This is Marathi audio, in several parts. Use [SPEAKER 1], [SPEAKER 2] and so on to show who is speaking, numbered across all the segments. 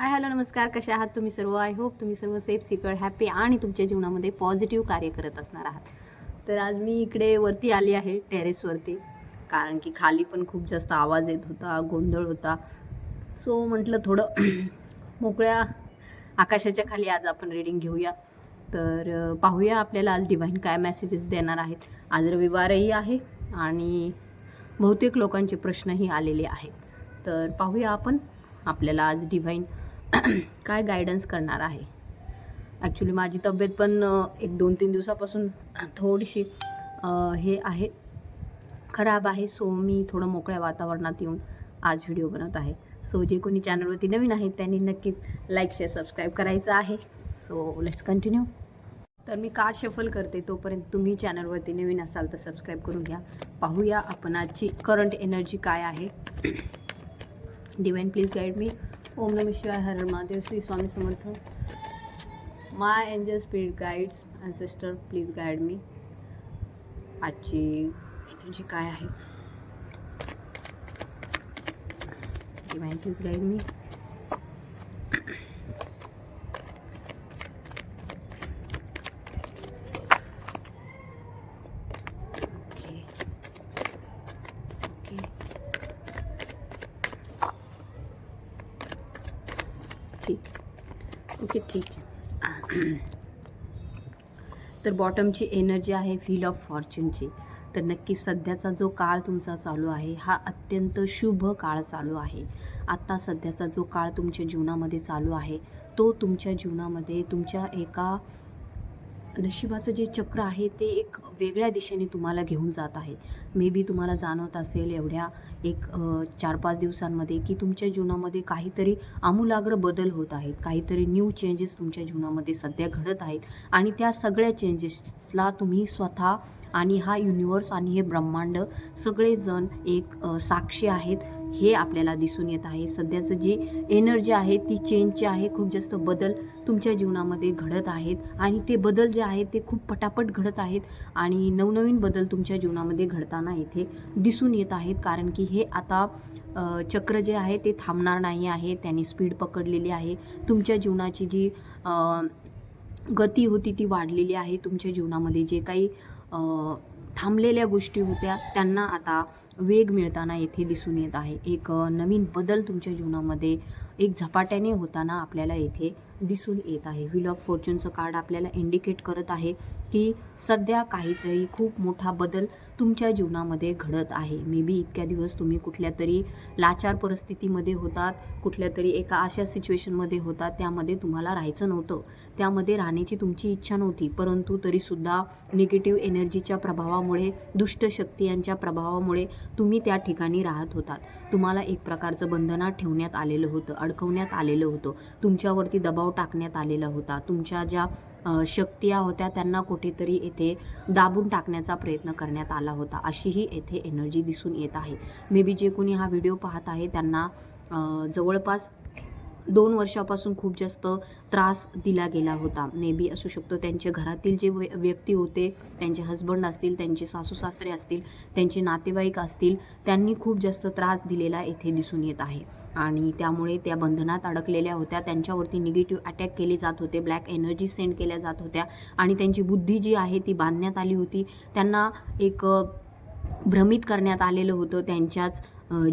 [SPEAKER 1] हाय हॅलो नमस्कार. कशा आहात तुम्ही सर्व? आय होप तुम्ही सर्व सेफ सिक्युअर हॅपी आणि तुमच्या जीवनामध्ये पॉझिटिव्ह कार्य करत असणार आहात. तर आज मी इकडे वरती आली आहे टेरेसवरती कारण की खाली पण खूप जास्त आवाज येत होता गोंधळ होता. सो म्हटलं थोडं मोकळ्या आकाशाच्या खाली आज आपण रीडिंग घेऊया. तर पाहूया आपल्याला आज डिव्हाइन काय मेसेजेस देणार आहेत. आज रविवारही आहे आणि बहुतेक लोकांचे प्रश्नही आलेले आहेत. तर पाहूया आपण आपल्याला आज डिव्हाइन काय गायडन्स करणार आहे? ॲक्च्युली माझी तब्येत पण एक दोन तीन दिवसापासून थोडीशी हे आहे. खराब आहे सो मी थोडं मोकळ्या वातावरणात येऊन आज व्हिडिओ बनवत आहे. सो जे कोणी चॅनलवरती नवीन आहेत त्यांनी नक्कीच लाईक शेअर सबस्क्राईब करायचं आहे. सो लेट्स कंटिन्यू तर मी कार्ड शफल करते तोपर्यंत तुम्ही चॅनलवरती नवीन असाल तर सबस्क्राईब करून घ्या. पाहूया आपण आजची करंट एनर्जी काय आहे. डिवाईन प्लीज गाईड मी ओम नम शिवाय Har Mahadev Shri Swami Samarth. My angel spirit guides ancestor please guide मी आजची एनर्जी काय आहे? गाईड मी बॉटमची एनर्जी आहे व्हील ऑफ फॉर्च्यूनची तर नक्की सध्याचा जो काळ तुमचा चालू आहे हा अत्यंत शुभ काळ चालू आहे. आत्ता सध्याचा जो काळ तुमच्या जीवनामध्ये चालू आहे तो तुमच्या जीवनामध्ये तुमच्या एका नशिबाचं जे चक्र आहे ते एक वेगळ्या दिशेने तुम्हाला घेऊन जात आहे. मे बी तुम्हाला जाणवत असेल एवढ्या एक चार पाच दिवसांमध्ये की तुमच्या जीवनामध्ये काहीतरी आमूलाग्र बदल होत आहेत. काहीतरी न्यू चेंजेस तुमच्या जीवनामध्ये सध्या घडत आहेत. आणि त्या सगळ्या चेंजेसला तुम्ही स्वतः आणि हा युनिवर्स आणि हे ब्रह्मांड सगळेजण एक साक्षी आहेत. हे आपल्याला दिसून येत आहे. सध्याचं जी एनर्जी आहे ती चेंजची आहे. खूप जास्त बदल तुमच्या जीवनामध्ये घडत आहेत. आणि ते बदल जे आहेत ते खूप पटापट घडत आहेत. आणि नवनवीन बदल तुमच्या जीवनामध्ये घडताना इथे दिसून येत आहेत. कारण की हे आता चक्र जे आहे ते थांबणार नाही आहे. त्यांनी स्पीड पकडलेली आहे. तुमच्या जीवनाची जी गती होती ती वाढलेली आहे. तुमच्या जीवनामध्ये जे काही थांबलेल्या गोष्टी होत्या त्यांना आता वेग मिळताना येथे दिसून येत आहे. एक नवीन बदल तुमच्या जीवनामध्ये एक झपाट्याने होताना आपल्याला येथे दिसून येत आहे. व्हील ऑफ फॉर्च्यूनचं कार्ड आपल्याला इंडिकेट करत आहे की सध्या काहीतरी खूप मोठा बदल तुमच्या जीवनामध्ये घडत आहे. मे बी इतक्या दिवस तुम्ही कुठल्या तरी लाचार परिस्थितीमध्ये होतात कुठल्या तरी एका अशा सिच्युएशनमध्ये होतात त्यामध्ये तुम्हाला राहायचं नव्हतं. त्यामध्ये राहण्याची तुमची इच्छा नव्हती परंतु तरीसुद्धा निगेटिव्ह एनर्जीच्या प्रभावामुळे दुष्ट शक्ती यांच्या प्रभावामुळे तुम्ही त्या ठिकाणी राहत होतात. तुम्हाला एक प्रकारचं बंधनात ठेवण्यात आलेलं होतं अडकवण्यात आलेलं होतं. तुमच्यावरती दबाव टाकण्यात आलेला होता. तुमच्या ज्या शक्तिया शक्ती होत्या त्यांना कुठेतरी येथे दाबून टाकण्याचा प्रयत्न करण्यात आला होता. अशीही येथे एनर्जी दिसून येत आहे. मे बी जे कोणी हा व्हिडिओ पाहत आहे त्यांना जवळपास दोन वर्षापासून खूप जास्त त्रास दिला गेला होता. मे बी असू शकतो त्यांच्या घरातील जे व्य- व्यक्ती होते त्यांचे हस्बंड असतील त्यांचे सासू सासरे असतील त्यांचे नातेवाईक असतील त्यांनी खूप जास्त त्रास दिलेला येथे दिसून येत आहे. आणि त्यामुळे त्या बंधनात अडकलेल्या होत्या. त्यांच्यावरती निगेटिव्ह अटॅक केले जात होते ब्लॅक एनर्जी सेंड केल्या जात होत्या. आणि त्यांची बुद्धी जी आहे ती बांधण्यात आली होती. त्यांना एक भ्रमित करण्यात आलेलं होतं त्यांच्याच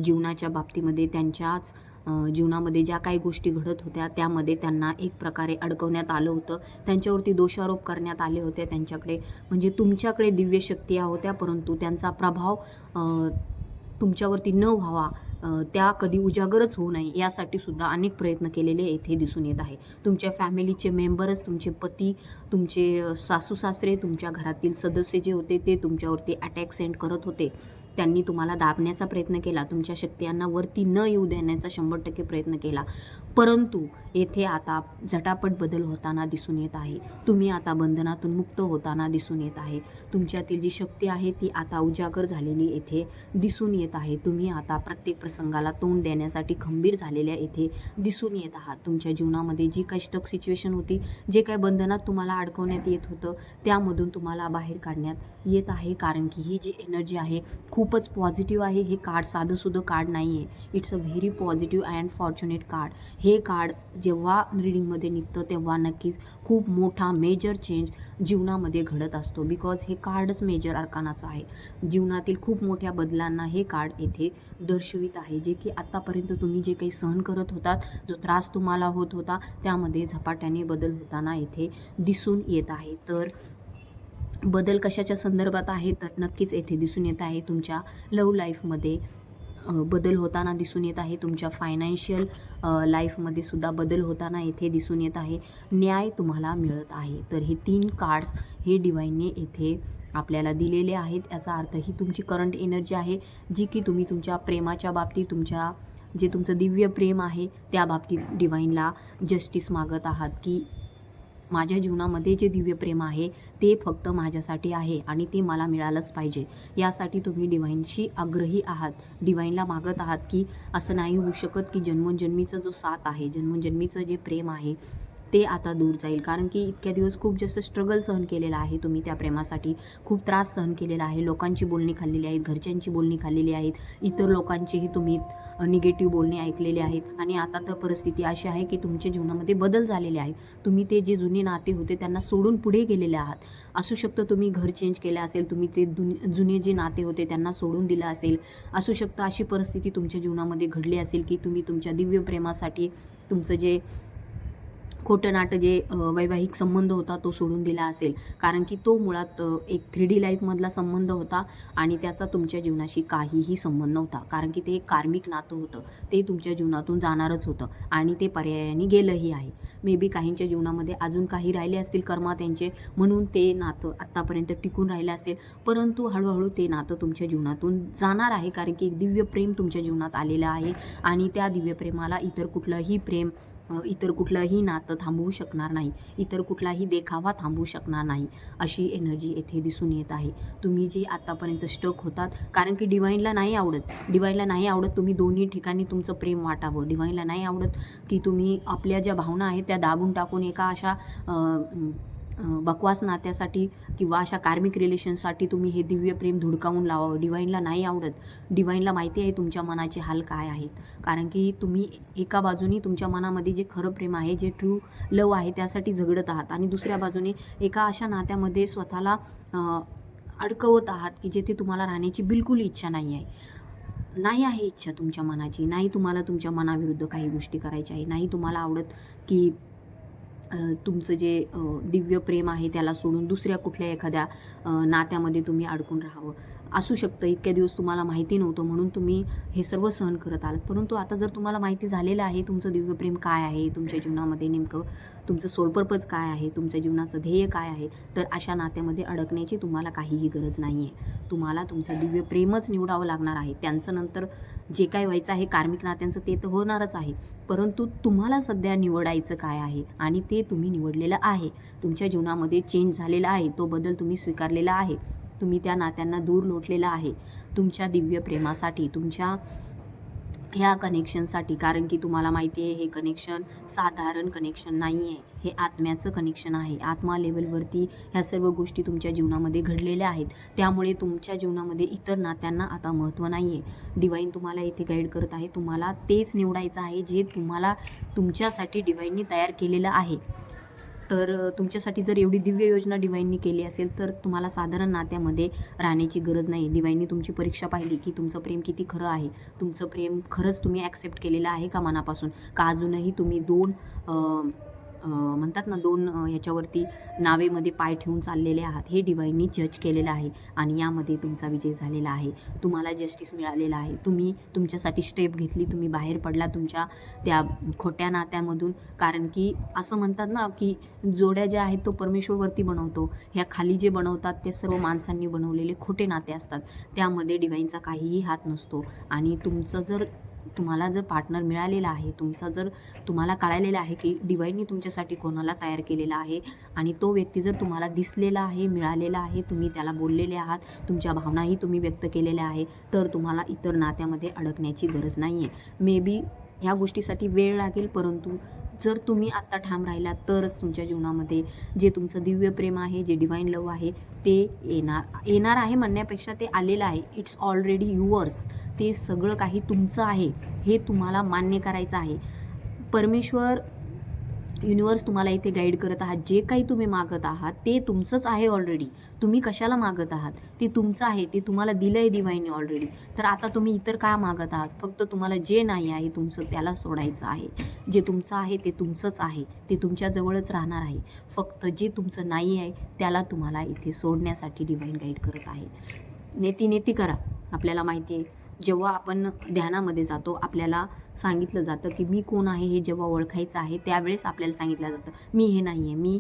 [SPEAKER 1] जीवनाच्या बाबतीमध्ये त्यांच्याच जीवनामध्ये ज्या काही गोष्टी घडत होत्या त्यामध्ये त्यांना एक प्रकारे अडकवण्यात आलं होतं. त्यांच्यावरती दोषारोप करण्यात आले होते. त्यांच्याकडे म्हणजे तुमच्याकडे दिव्य शक्ती या होत्या परंतु त्यांचा प्रभाव तुमच्यावरती न व्हावा त्या कधी उजागरच होऊ नये यासाठी सुद्धा अनेक प्रयत्न केलेले येथे दिसून येत आहे. तुमच्या फॅमिलीचे मेंबर्स तुमचे पती तुमचे सासू सासरे तुमच्या घरातील सदस्य जे होते ते तुमच्यावरती अटॅक सेंड करत होते. त्यांनी तुम्हाला दाबण्याचा प्रयत्न केला तुमच्या शक्तियांना वरती न येऊ देण्याचा शंभर टक्के प्रयत्न केला. परंतु येथे आता झटापट बदल होताना दिसून येत आहे. तुम्ही आता बंधनातून मुक्त होताना दिसून येत आहे. तुमच्यातील जी शक्ती आहे ती आता उजागर झालेली येथे दिसून येत आहे. तुम्ही आता प्रत्येक प्रसंगाला तोंड देण्यासाठी खंबीर झालेल्या येथे दिसून येत आहात. तुमच्या जीवनामध्ये जी काही स्टक सिच्युएशन होती जे काही बंधनात तुम्हाला अडकवण्यात येत होतं त्यामधून तुम्हाला बाहेर काढण्यात येत आहे. कारण की ही जी एनर्जी आहे खूपच पॉझिटिव्ह आहे. हे कार्ड साधंसुधं कार्ड नाही आहे it's a very positive and fortunate card हे कार्ड जेव्हा रिडिंगमध्ये निघतं तेव्हा नक्कीच खूप मोठा मेजर चेंज जीवनामध्ये घडत असतो. बिकॉज हे कार्डच मेजर अर्कानाचं आहे. जीवनातील खूप मोठ्या बदलांना हे कार्ड येथे दर्शवित आहे. जे की आत्तापर्यंत तुम्ही जे काही सहन करत होतात जो त्रास तुम्हाला होत होता त्यामध्ये झपाट्याने बदल होताना येथे दिसून येत आहे. तर बदल कशाच्या संदर्भात आहे? तर नक्कीच येथे दिसून येत आहे तुमच्या लव लाईफमध्ये बदल होताना दिसून येत आहे. तुमच्या फायनान्शियल लाईफमध्ये सुद्धा बदल होताना येथे दिसून येत आहे. न्याय तुम्हाला मिळत आहे. तर हे तीन कार्ड्स हे डिवाईनने येथे आपल्याला दिलेले आहेत. याचा अर्थ ही तुमची करंट एनर्जी आहे जी की तुम्ही तुमच्या प्रेमाच्या बाबतीत तुमच्या जे तुमचं दिव्य प्रेम आहे त्या बाबतीत डिवाईनला जस्टिस मागत आहात की माझ्या जीवनामध्ये जे दिव्य प्रेम आहे ते फक्त माझ्यासाठी आहे आणि ते मला मिळालंच पाहिजे. यासाठी तुम्ही डिवाईनशी आग्रही आहात. डिवाईनला मागत आहात की असं नाही होऊ शकत की जन्मोजन्मीचा जो साथ आहे जन्मोजन्मीचं जे प्रेम आहे ते आता दूर जाईल. कारण की इतक्या दिवस खूप जास्त स्ट्रगल सहन केलेला आहे तुम्ही त्या प्रेमासाठी. खूप त्रास सहन केलेला आहे. लोकांची बोलणी खाल्लेली आहेत घरच्यांची बोलणी खाल्लेली आहेत. इतर लोकांचीही तुम्ही निगेटिव्ह बोलणे ऐकलेले आहेत. आणि आता तर परिस्थिती अशी आहे की तुमच्या जीवनामध्ये बदल झालेले आहेत. तुम्ही ते जे जुने नाते होते त्यांना सोडून पुढे गेलेले आहात. असू शकतं तुम्ही घर चेंज केलं असेल तुम्ही ते जुने जे नाते होते त्यांना सोडून दिलं असेल. असू शकतं अशी परिस्थिती तुमच्या जीवनामध्ये घडली असेल की तुम्ही तुमच्या दिव्य प्रेमासाठी तुमचं जे खोटं नाटं जे वैवाहिक संबंध होता तो सोडून दिला असेल. कारण की तो मुळात एक थ्री डी लाईफमधला संबंध होता आणि त्याचा तुमच्या जीवनाशी काहीही संबंध नव्हता. कारण की ते एक कार्मिक नातं होतं. ते तुमच्या जीवनातून जाणारच होतं आणि ते पर्यायाने गेलंही आहे. मे बी काहींच्या जीवनामध्ये अजून काही राहिले असतील कर्मा त्यांचे म्हणून ते नातं आत्तापर्यंत टिकून राहिलं असेल. परंतु हळूहळू ते नातं तुमच्या जीवनातून जाणार आहे. कारण की एक दिव्य प्रेम तुमच्या जीवनात आलेलं आहे आणि त्या दिव्य प्रेमाला इतर कुठलंही प्रेम इतर कुठलंही नातं थांबवू शकणार नाही. इतर कुठलाही देखावा थांबवू शकणार नाही. अशी एनर्जी येथे दिसून येत आहे. तुम्ही जे आत्तापर्यंत स्टक होतात कारण की डिवाईनला नाही आवडत. डिवाईनला नाही आवडत तुम्ही दोन्ही ठिकाणी तुमचं प्रेम वाटावं. डिवाईनला नाही आवडत की तुम्ही आपल्या ज्या भावना आहेत त्या दाबून टाकून एका अशा बकवास नात्यासाठी किंवा अशा कार्मिक रिलेशनसाठी तुम्ही हे दिव्य प्रेम धुडकावून लावावं. डिवाईनला नाही आवडत. डिवाईनला माहिती आहे तुमच्या मनाचे हाल काय आहेत. कारण की तुम्ही एका बाजूनी तुमच्या मनामध्ये जे खरं प्रेम आहे जे ट्रू लव आहे त्यासाठी झगडत आहात. आणि दुसऱ्या बाजूने एका अशा नात्यामध्ये स्वतःला अडकवत आहात की जेथे तुम्हाला राहण्याची बिलकुल इच्छा नाही आहे. नाही आहे इच्छा तुमच्या मनाची. नाही तुम्हाला तुमच्या मनाविरुद्ध काही गोष्टी करायच्या आहे नाही तुम्हाला आवडत की तुमचं जे दिव्य प्रेम आहे त्याला सोडून दुसऱ्या कुठल्या एखाद्या नात्यामध्ये तुम्ही अडकून राहावं. असू शकतं इतक्या दिवस तुम्हाला माहिती नव्हतं म्हणून तुम्ही हे सर्व सहन करत आलात. परंतु आता जर तुम्हाला माहिती झालेलं आहे तुमचं दिव्य प्रेम काय आहे तुमच्या जीवनामध्ये नेमकं तुमचं सोल पर्पज काय आहे तुमच्या जीवनाचं ध्येय काय आहे तर अशा नात्यामध्ये अडकण्याची तुम्हाला काहीही गरज नाही आहे तुम्हाला तुमचं दिव्य प्रेमच निवडावं लागणार आहे. त्यांचं नंतर जे काय व्हायचं आहे कार्मिक नात्यांचं ते तर होणारच आहे. परंतु तुम्हाला सध्या निवडायचं काय आहे? आणि ते तुम्ही निवडलेलं आहे. तुमच्या जीवनामध्ये चेंज झालेला आहे. तो बदल तुम्ही स्वीकारलेला आहे. तुम्ही त्या नात्यांना दूर लोटलेला आहे. तुमच्या दिव्य प्रेमासाठी तुमच्या ह्या कनेक्शनसाठी कारण की तुम्हाला माहिती आहे हे कनेक्शन साधारण कनेक्शन नाही आहे हे आत्म्याचं कनेक्शन आहे. आत्मा लेवलवरती ह्या सर्व गोष्टी तुमच्या जीवनामध्ये घडलेल्या आहेत. त्यामुळे तुमच्या जीवनामध्ये इतर नात्यांना आता महत्त्व नाही आहे डिवाईन तुम्हाला इथे गाईड करत आहे. तुम्हाला तेच निवडायचं आहे जे तुम्हाला तुमच्यासाठी डिवाईननी तयार केलेलं आहे. तर तुमच्यासाठी जर एवढी दिव्य योजना डिवाईननी केली असेल तर तुम्हाला साधारण नात्यामध्ये राहण्याची गरज नाही डिवाईननी तुमची परीक्षा पाहिली की तुमचं प्रेम किती खरं आहे. तुमचं प्रेम खरंच तुम्ही ॲक्सेप्ट केलेलं आहे का मनापासून? का अजूनही तुम्ही दोन म्हणतात ना दोन याच्यावरती नावेमध्ये पाय ठेवून चाललेले आहात हे डिवाईननी जज केलेलं आहे आणि यामध्ये तुमचा विजय झालेला आहे. तुम्हाला जस्टिस मिळालेला आहे. तुम्ही तुमच्यासाठी स्टेप घेतली तुम्ही बाहेर पडला तुमच्या त्या खोट्या नात्यामधून. कारण की असं म्हणतात ना की जोड्या ज्या आहेत तो परमेश्वरवरती बनवतो. ह्या खाली जे बनवतात ते सर्व माणसांनी बनवलेले खोटे नाते असतात. त्यामध्ये डिवाईनचा काहीही हात नसतो. आणि तुमचं जर तुम्हाला जर पार्टनर मिळालेला आहे तुमचा जर तुम्हाला कळालेलं आहे की डिवाईननी तुमच्यासाठी कोणाला तयार केलेला आहे आणि तो व्यक्ती जर तुम्हाला दिसलेला आहे मिळालेला आहे तुम्ही त्याला बोललेले आहात तुमच्या भावनाही तुम्ही व्यक्त केलेल्या आहे तर तुम्हाला इतर नात्यामध्ये अडकण्याची गरज नाही आहे मे बी ह्या गोष्टीसाठी वेळ लागेल परंतु जर तुम्ही आत्ता ठाम राहिलात तरच तुमच्या जीवनामध्ये जे तुमचं दिव्य प्रेम आहे जे डिवाईन लव आहे ते येणार येणार आहे म्हणण्यापेक्षा ते आलेलं आहे. इट्स ऑलरेडी युअर्स ते सगळं काही तुमचं आहे हे तुम्हाला मान्य करायचं आहे. परमेश्वर युनिवर्स तुम्हाला इथे गाईड करत आहात. जे काही तुम्ही मागत आहात ते तुमचंच आहे ऑलरेडी तुम्ही कशाला मागत आहात? ते तुमचं आहे ते तुम्हाला दिलं आहे दिवाईने ऑलरेडी तर आता तुम्ही इतर काय मागत आहात? फक्त तुम्हाला जे नाही आहे तुमचं त्याला सोडायचं आहे. जे तुमचं आहे ते तुमचंच आहे. ते तुमच्याजवळच राहणार आहे. फक्त जे तुमचं नाही आहे त्याला तुम्हाला इथे सोडण्यासाठी डिवाईन गाईड करत आहे. नेती नेती करा. आपल्याला माहिती आहे जेव्हा आपण ध्यानामध्ये जातो आपल्याला सांगितलं जातं की मी कोण आहे हे जेव्हा ओळखायचं आहे त्यावेळेस आपल्याला सांगितलं जातं मी हे नाही आहे मी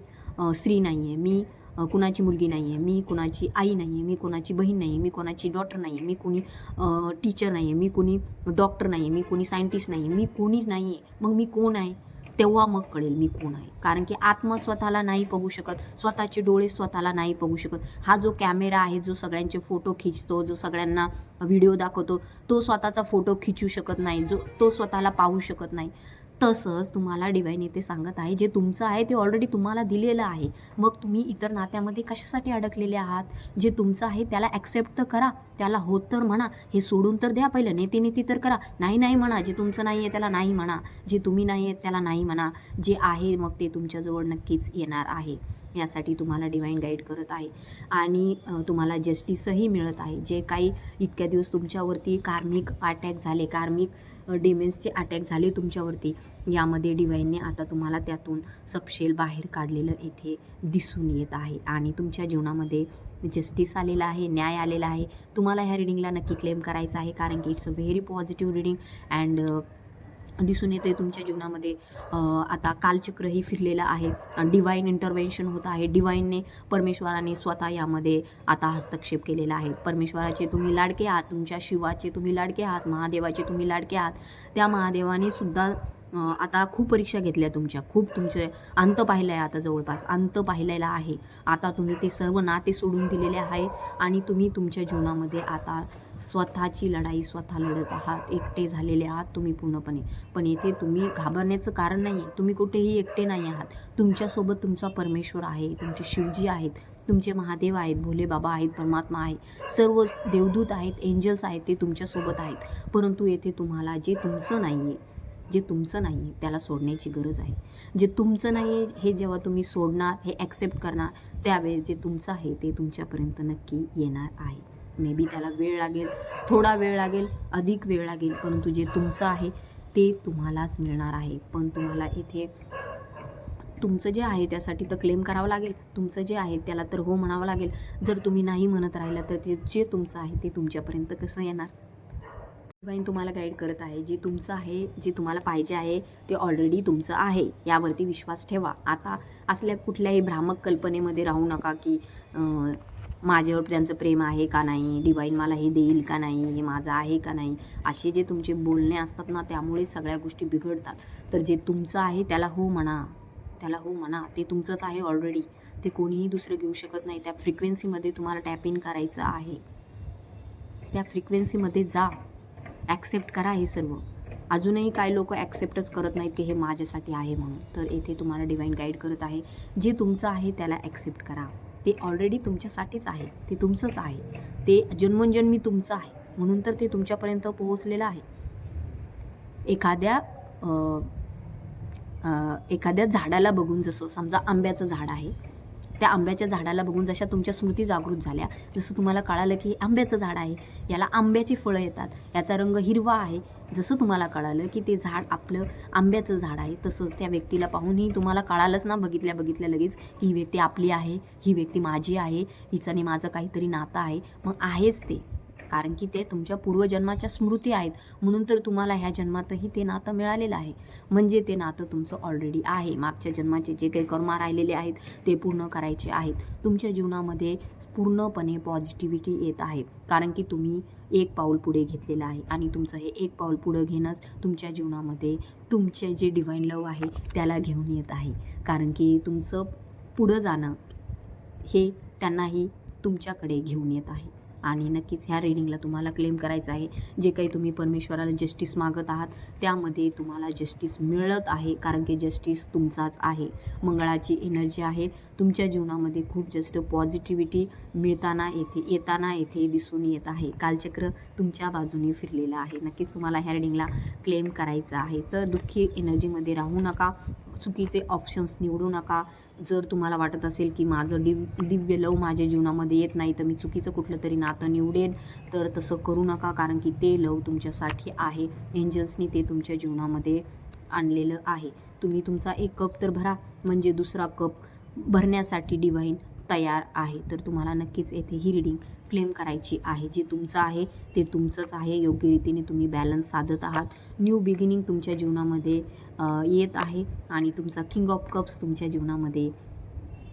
[SPEAKER 1] स्त्री नाही आहे मी कुणाची मुलगी नाही आहे मी कुणाची आई नाही आहे मी कोणाची बहीण नाही आहे मी कोणाची डॉक्टर नाही आहे मी कोणी टीचर नाही आहे मी कोणी डॉक्टर नाही आहे मी कोणी सायंटिस्ट नाही आहे मी कोणीच नाही आहे मग मी कोण आहे? तेव्हा मग कळेल मी कोण आहे. कारण की आत्मा स्वतःला नाही बघू शकत स्वतःचे डोळे स्वतःला नाही बघू शकत. हा जो कॅमेरा आहे जो सगळ्यांचे फोटो खिचतो जो सगळ्यांना व्हिडिओ दाखवतो तो स्वतःचा फोटो खिचू शकत नाही जो तो स्वतःला पाहू शकत नाही. तसंच तुम्हाला डिवाईन येथे सांगत आहे जे तुमचं आहे ते ऑलरेडी तुम्हाला दिलेलं आहे. मग तुम्ही इतर नात्यामध्ये कशासाठी अडकलेले आहात? जे तुमचं आहे त्याला ॲक्सेप्ट तर करा त्याला होत तर म्हणा हे सोडून तर द्या पहिलं नेते नेते तर करा. नाही नाही म्हणा जे तुमचं नाही आहे त्याला नाही म्हणा. जे तुम्ही नाही आहे त्याला नाही म्हणा. जे आहे मग ते तुमच्याजवळ नक्कीच येणार आहे. यासाठी तुम्हाला डिवाईन गाईड करत आहे. आणि तुम्हाला जस्टिसही मिळत आहे. जे काही इतक्या दिवस तुमच्यावरती कार्मिक अटॅक झाले कार्मिक डिमेन्सचे अटॅक झाले तुमच्यावरती यामध्ये डिवाईनने आता तुम्हाला त्यातून सपशेल बाहेर काढलेलं येथे दिसून येत आहे. आणि तुमच्या जीवनामध्ये जस्टिस आलेला आहे न्याय आलेला आहे. तुम्हाला ह्या रिडिंगला नक्की क्लेम करायचा आहे कारण की it's a very positive reading and दिसून येते तुमच्या जीवनामध्ये. आता कालचक्रही फिरलेलं आहे. डिवाईन इंटरव्हेन्शन होत आहे. डिवाईनने परमेश्वराने स्वतः यामध्ये आता हस्तक्षेप केलेला आहे. परमेश्वराचे तुम्ही लाडके आहात. तुमच्या शिवाचे तुम्ही लाडके आहात. महादेवाचे तुम्ही लाडके आहात. त्या महादेवाने सुद्धा आता खूप परीक्षा घेतल्या तुमच्या. खूप तुमचे अंत पाहिला आहे आता जवळपास. अंत पाहिलेला आहे. आता तुम्ही ते सर्व नाते सोडून दिलेले आहे आणि तुम्ही तुमच्या जीवनामध्ये आता स्वतःची लढाई स्वतः लढत आहात एकटे झालेले आहात तुम्ही पूर्णपणे. पण येथे तुम्ही घाबरण्याचं कारण नाही आहे तुम्ही कुठेही एकटे नाही आहात. तुमच्यासोबत तुमचा परमेश्वर आहे तुमचे शिवजी आहेत तुमचे महादेव आहेत भोले बाबा आहेत परमात्मा आहे सर्व देवदूत आहेत एंजल्स आहेत ते तुमच्यासोबत आहेत. परंतु येथे तुम्हाला जे तुमचं नाही आहे जे तुमचं नाही आहे त्याला सोडण्याची गरज आहे. जे तुमचं नाही आहे हे जेव्हा तुम्ही सोडणार हे ॲक्सेप्ट करणार त्यावेळेस जे तुमचं आहे ते तुमच्यापर्यंत नक्की येणार आहे. मे बी त्याला वेळ लागेल थोडा वेळ लागेल अधिक वेळ लागेल परंतु जे तुमचं आहे ते तुम्हालाच मिळणार आहे. पण तुम्हाला इथे तुमचं जे आहे त्यासाठी तर क्लेम करावं लागेल. तुमचं जे आहे त्याला तर हो म्हणावं लागेल. जर तुम्ही नाही म्हणत राहिला तर ते जे तुमचं आहे ते तुमच्यापर्यंत कसं येणार? डिवाईन तुम्हाला गाईड करत आहे जे तुमचं आहे जे तुम्हाला पाहिजे आहे ते ऑलरेडी तुमचं आहे. यावरती विश्वास ठेवा. आता असल्या कुठल्याही भ्रामक कल्पनेमध्ये राहू नका की माझ्यावर त्यांचं प्रेम आहे का नाही? डिवाईन मला हे देईल का नाही? हे माझं आहे का नाही? असे जे तुमचे बोलणे असतात ना त्यामुळे सगळ्या गोष्टी बिघडतात. तर जे तुमचं आहे त्याला हो म्हणा. त्याला हो म्हणा. ते तुमचंच आहे ऑलरेडी ते कोणीही दुसरं घेऊ शकत नाही. त्या फ्रिक्वेन्सीमध्ये तुम्हाला टॅप इन करायचं आहे. त्या फ्रिक्वेन्सीमध्ये जा. ॲक्सेप्ट करा हे सर्व. अजूनही काही लोक ॲक्सेप्टच करत नाहीत की हे माझ्यासाठी आहे म्हणून. तर येथे तुम्हाला डिवाईन गाईड करत आहे. जे तुमचं आहे त्याला ॲक्सेप्ट करा. ते ऑलरेडी तुमच्यासाठीच आहे. ते तुमचंच आहे. ते जन्मोजन्मी तुमचं आहे. म्हणून तर ते तुमच्यापर्यंत पोहोचलेलं आहे. एखाद्या एखाद्या झाडाला बघून जसं समजा आंब्याचं झाड आहे. त्या आंब्याच्या झाडाला बघून जशा तुमच्या स्मृती जागृत झाल्या जसं तुम्हाला कळालं की हे आंब्याचं झाड आहे. याला आंब्याची फळं येतात. याचा रंग हिरवा आहे. जसं तुम्हाला कळालं की ते झाड आपलं आंब्याचं झाड आहे तसंच त्या व्यक्तीला पाहूनही तुम्हाला कळालंच ना बघितल्या बघितल्या लगेच की ही व्यक्ती आपली आहे ही व्यक्ती माझी आहे हिचाने माझं काहीतरी नातं आहे. मग आहेच ते. कारण की ते तुमच्या पूर्वजन्माच्या स्मृती आहेत. म्हणून तर तुम्हाला ह्या जन्मातही ते नातं मिळालेलं आहे. म्हणजे ते नातं तुमचं ऑलरेडी आहे. मागच्या जन्माचे जे काही कर्मा राहिलेले आहेत ते पूर्ण करायचे आहेत. तुमच्या जीवनामध्ये पूर्णपणे पॉझिटिव्हिटी येत आहे. कारण की तुम्ही एक पाऊल पुढे घेतलेलं आहे. आणि तुमचं हे एक पाऊल पुढं घेणंच तुमच्या जीवनामध्ये तुमचे जे डिवाईन लव आहे त्याला घेऊन येत आहे. कारण की तुमचं पुढं जाणं हे त्यांनाही तुमच्याकडे घेऊन येत आहे. आणि नक्कीच ह्या रिडिंगला तुम्हाला क्लेम करायचं आहे. जे काही तुम्ही परमेश्वराला जस्टिस मागत आहात त्यामध्ये तुम्हाला जस्टिस मिळत आहे कारण की जस्टिस तुमचाच आहे. मंगळाची एनर्जी आहे. तुमच्या जीवनामध्ये खूप जास्त पॉझिटिव्हिटी मिळताना येथे येताना येथे दिसून येत आहे. कालचक्र तुमच्या बाजूने फिरलेलं आहे. नक्कीच तुम्हाला ह्या रिडिंगला क्लेम करायचं आहे. तर दुःखी एनर्जीमध्ये राहू नका. चुकीचे ऑप्शन्स निवडू नका. जर तुम्हाला वाटत असेल की माझं दिव दिव्य लव माझ्या जीवनामध्ये येत नाही तर मी चुकीचं कुठलं तरी नातं निवडेन. तर तसं करू नका कारण की ते लव तुमच्यासाठी आहे. एंजल्सनी ते तुमच्या जीवनामध्ये आणलेलं आहे. तुम्ही तुमचा एक कप तर भरा म्हणजे दुसरा कप भरण्यासाठी डिवाईन तयार आहे. तर तुम्हाला नक्कीच येथे ही रिडिंग क्लेम करायची आहे. जे तुमचं आहे ते तुमचंच आहे. योग्य रीतीने तुम्ही बॅलन्स साधत आहात. न्यू बिगिनिंग तुमच्या जीवनामध्ये येत आहे. आणि तुमचा किंग ऑफ कप्स तुमच्या जीवनामध्ये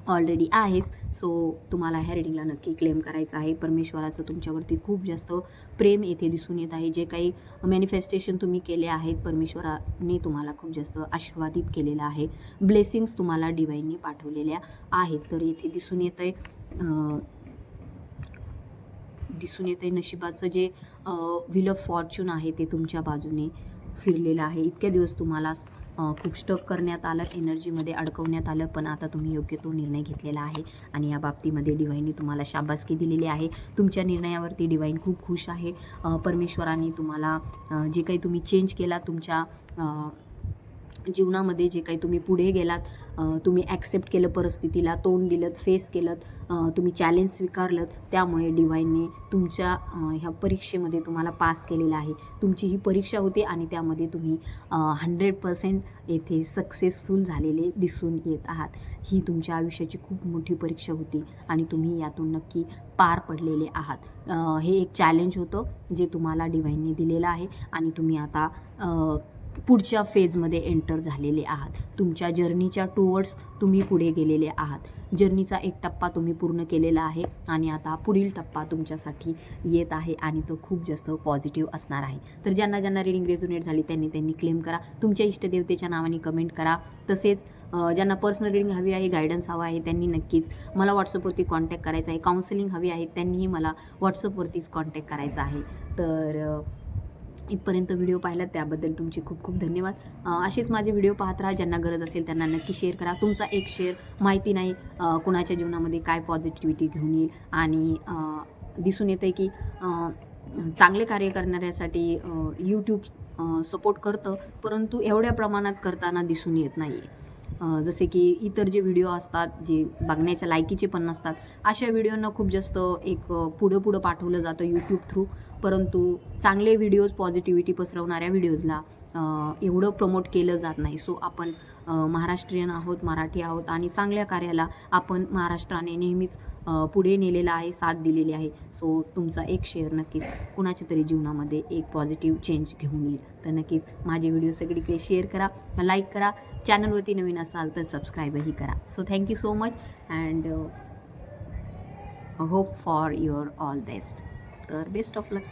[SPEAKER 1] ऑलरेडी आहेच. सो तुम्हाला ह्या रिडिंगला नक्की क्लेम करायचं आहे. परमेश्वराचं तुमच्यावरती खूप जास्त प्रेम येथे दिसून येत आहे. जे काही मॅनिफेस्टेशन तुम्ही केले आहेत परमेश्वराने तुम्हाला खूप जास्त आशीर्वादित केलेलं आहे. ब्लेसिंग्स तुम्हाला डिवाईनने पाठवलेल्या आहेत. तर येथे दिसून येत आहे दिसून येते नशिबाचं जे व्हील ऑफ फॉर्च्यून आहे ते तुमच्या बाजूने फिरलेलं आहे. इतक्या दिवस तुम्हाला खूप स्टक करण्यात आलं एनर्जीमध्ये अडकवण्यात आलं पण आता तुम्ही योग्य तो निर्णय घेतलेला आहे आणि या बाबतीमध्ये डिवाईनने तुम्हाला शाबासकी दिलेली आहे. तुमच्या निर्णयावरती डिवाईन खूप खुश आहे. परमेश्वराने तुम्हाला जे काही तुम्ही चेंज केला तुमच्या जीवनामध्ये जे काही तुम्ही पुढे गेलात तुम्ही ॲक्सेप्ट केलं परिस्थितीला तोंड दिलं फेस केलं तुम्ही चॅलेंज स्वीकारलं त्यामुळे डिवाईनने तुमच्या ह्या परीक्षेमध्ये तुम्हाला पास केलेलं आहे. तुमची ही परीक्षा होती आणि त्यामध्ये तुम्ही हंड्रेड पर्सेंट येथे सक्सेसफुल झालेले दिसून येत आहात. ही तुमच्या आयुष्याची खूप मोठी परीक्षा होती आणि तुम्ही यातून नक्की पार पडलेले आहात. हे एक चॅलेंज होतं जे तुम्हाला डिवाईनने दिलेलं आहे आणि तुम्ही आता पुढच्या फेजमध्ये एंटर झालेले आहात. तुमच्या जर्नीच्या टुवर्ड्स तुम्ही पुढे गेलेले आहात. जर्नीचा एक टप्पा तुम्ही पूर्ण केलेला आहे आणि आता पुढील टप्पा तुमच्यासाठी येत आहे आणि तो खूप जास्त पॉझिटिव्ह असणार आहे. तर ज्यांना ज्यांना रिडिंग रेझोनेट झाली त्यांनी त्यांनी क्लेम करा. तुमच्या इष्टदेवतेच्या नावाने कमेंट करा. तसेच ज्यांना पर्सनल रिडिंग हवी आहे गायडन्स हवा आहे त्यांनी नक्कीच मला व्हॉट्सअपवरती कॉन्टॅक्ट करायचा आहे. काउन्सिलिंग हवी आहे त्यांनीही मला व्हॉट्सअपवरतीच कॉन्टॅक्ट करायचा आहे. तर इथपर्यंत व्हिडिओ पाहिला त्याबद्दल तुमचे खूप खूप धन्यवाद. असेच माझे व्हिडिओ पाहत राहा ज्यांना गरज असेल त्यांना नक्की शेअर करा. तुमचा एक शेअर माहिती नाही कुणाच्या जीवनामध्ये काय पॉझिटिव्हिटी घेऊन येईल आणि दिसून येतं आहे की चांगले कार्य करणाऱ्यासाठी यूट्यूब सपोर्ट करतं परंतु एवढ्या प्रमाणात करताना दिसून येत नाही आहे जसे की इतर जे व्हिडिओ असतात जे बघण्याच्या लायकीचे पण नसतात अशा व्हिडिओंना खूप जास्त एक पुढं पुढं पाठवलं जातं यूट्यूब थ्रू परंतु चांगले व्हिडिओज पॉझिटिव्हिटी पसरवणाऱ्या व्हिडिओजला एवढं प्रमोट केलं जात नाही. सो आपण महाराष्ट्रीयन आहोत मराठी आहोत आणि चांगल्या कार्याला आपण महाराष्ट्राने नेहमीच पुढे नेलेलं आहे साथ दिलेली आहे. सो तुमचा एक शेअर नक्कीच कुणाच्या तरी जीवनामध्ये एक पॉझिटिव्ह चेंज घेऊन येईल. तर नक्कीच माझे व्हिडिओ सगळीकडे शेअर करा लाईक करा. चॅनलवरती नवीन असाल तर सबस्क्राईबही करा. So thank you so much and hope for your all best तर बेस्ट ऑफ लक